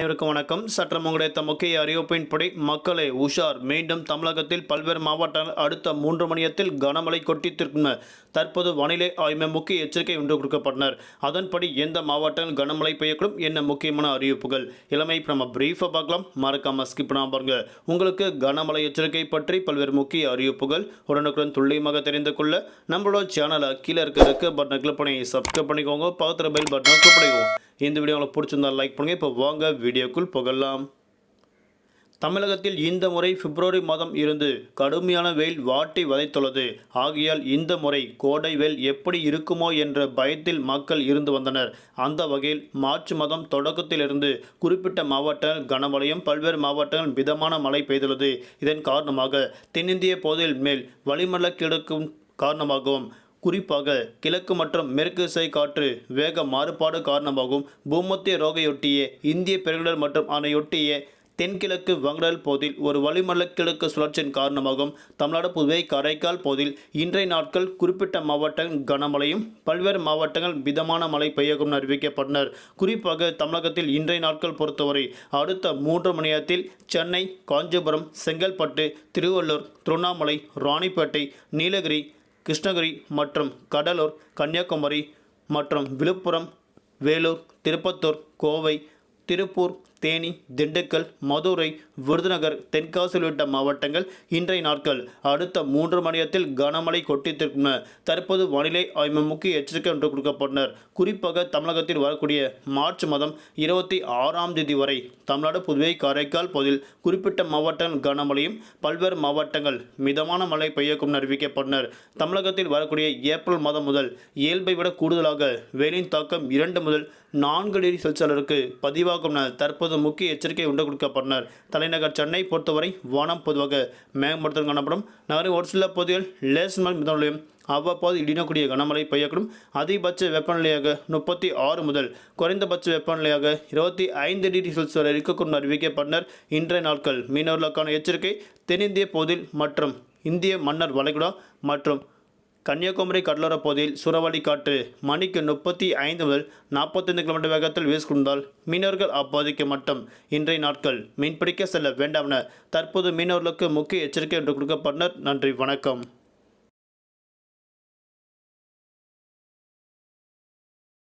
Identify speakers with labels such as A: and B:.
A: அனைவருக்கும் வணக்கம். சற்றம் கிடைத்த முக்கிய அறிவிப்பின்படி மக்களை உஷார். மீண்டும் தமிழகத்தில் பல்வேறு மாவட்டங்கள் அடுத்த மூன்று மணியத்தில் கனமழை கொட்டித்திருக்கும். தற்போது வானிலை ஆய்வு முக்கிய எச்சரிக்கை ஒன்று கொடுக்கப்பட்டனர். அதன்படி எந்த மாவட்டங்கள் கனமழை பெய்யக்கூடும் என்ன முக்கியமான அறிவிப்புகள்? இளமை நம்ம பிரீஃபாக பார்க்கலாம். மறக்காம ஸ்கிப் பண்ணாமல் பாருங்க. உங்களுக்கு கனமழை எச்சரிக்கை பற்றி பல்வேறு முக்கிய அறிவிப்புகள் உடனுக்குடன் துல்லியமாக தெரிந்து கொள்ள நம்மளோட சேனலை கீழே இருக்கிறதுக்கு பட்டனை கிளிக் பண்ணி சப்ஸ்கிரைப் பண்ணிக்கோங்க. பக்கத்தில் பெல் பட்டனை கிளிக் பண்ணிக்கோங்க. இந்த வீடியோ உங்களுக்கு பிடிச்சிருந்தா லைக் பண்ணுங்க. இப்போ வாங்க வீடியோக்குள் புகழலாம். தமிழகத்தில் இந்த முறை பிப்ரவரி மாதம் இருந்து கடுமையான வெயில் வாட்டி வதைத்துள்ளது. ஆகையால் இந்த முறை கோடை வெயில் எப்படி இருக்குமோ என்ற பயத்தில் மக்கள் இருந்து வந்தனர். அந்த வகையில் மார்ச் மாதம் தொடக்கத்திலிருந்து குறிப்பிட்ட மாவட்டங்கள் கனமழையும் பல்வேறு மாவட்டங்கள் மிதமான மழை பெய்துள்ளது. இதன் காரணமாக தென்னிந்திய பகுதியில் மேல் வளிமலை கிடக்கும் காரணமாகவும் குறிப்பாக கிழக்கு மற்றும் மேற்கு திசை காற்று வேக மாறுபாடு காரணமாகவும் பூமத்திய ரோகையொட்டிய இந்திய பெருங்கடல் மற்றும் அதனையொட்டிய தென்கிழக்கு வங்கடல் போதில் ஒரு வளிமண்டல கிழக்கு சுழற்சியின் காரணமாகவும் தமிழ்நாடு புதுவை காரைக்கால் போதில் இன்றைய நாட்கள் குறிப்பிட்ட மாவட்டங்கள் கனமழையும் பல்வேறு மாவட்டங்கள் மிதமான மழை பெய்யக்கும் அறிவிக்கப்பட்டனர். குறிப்பாக தமிழகத்தில் இன்றைய நாட்கள் பொறுத்தவரை அடுத்த மூன்று மணி நேரத்தில் சென்னை காஞ்சிபுரம் செங்கல்பட்டு திருவள்ளூர் திருவண்ணாமலை ராணிப்பேட்டை நீலகிரி கிருஷ்ணகிரி மற்றும் கடலூர் கன்னியாகுமரி மற்றும் விழுப்புரம் வேலூர் திருப்பத்தூர் கோவை திருப்பூர் தேனி திண்டுக்கல் மதுரை விருதுநகர் தென்காசி உள்ளிட்ட மாவட்டங்கள் இன்றைய நாட்கள் அடுத்த மூன்று மணியத்தில் கனமழை கொட்டித்திருக்கும் தற்போது வானிலை ஆய்வு முக்கிய எச்சரிக்கை ஒன்று கொடுக்கப்பட்டனர். குறிப்பாக தமிழகத்தில் வரக்கூடிய மார்ச் மாதம் இருபத்தி ஆறாம் தேதி வரை தமிழ்நாடு புதுவை காரைக்கால் பகுதியில் குறிப்பிட்ட மாவட்டங்கள் கனமழையும் பல்வேறு மாவட்டங்கள் மிதமான மழை பெய்யக்கும் அறிவிக்கப்பட்டனர். தமிழகத்தில் வரக்கூடிய ஏப்ரல் மாதம் முதல் இயல்பை விட கூடுதலாக வெயிலின் தாக்கம் இரண்டு முதல் நான்கு டிகிரி செல்சியஸிற்கு பதிவாகும் தற்போது தற்போது முக்கிய எச்சரிக்கை உண்டு கொடுக்கப்பட்டனர். தலைநகர் சென்னை பொறுத்தவரை வானம் பொதுவாக மேகமூட்டத்துடன் காணப்படும். நகரின் ஒரு சில பகுதிகள் லேசமல் மிதமலையும் அவ்வப்போது இடினக்கூடிய கனமழை பெய்யக்கூடும். அதிகபட்ச வெப்பநிலையாக முப்பத்தி ஆறு முதல் குறைந்தபட்ச வெப்பநிலையாக இருபத்தி ஐந்து டிகிரி செல்சியஸ் வரை இருக்கக்கூடும் அறிவிக்கப்பட்டனர். இன்றைய நாட்கள் மீனவர்களுக்கான எச்சரிக்கை தென்னிந்திய பகுதியில் மற்றும் இந்திய மன்னர் வளைகுடா மற்றும் கன்னியாகுமரி கடலோர பகுதியில் சூறாவளி காற்று மணிக்கு முப்பத்தி ஐந்து முதல் நாற்பத்தைந்து கிலோமீட்டர் வேகத்தில் வீசிக்கொண்டால் மீனவர்கள் அப்பகுதிக்கு மட்டும். இன்றைய நாட்கள் மீன்பிடிக்க செல்ல வேண்டாம் என தற்போது மீனவர்களுக்கு முக்கிய எச்சரிக்கை என்று கொடுக்கப்பட்டனர். நன்றி வணக்கம்.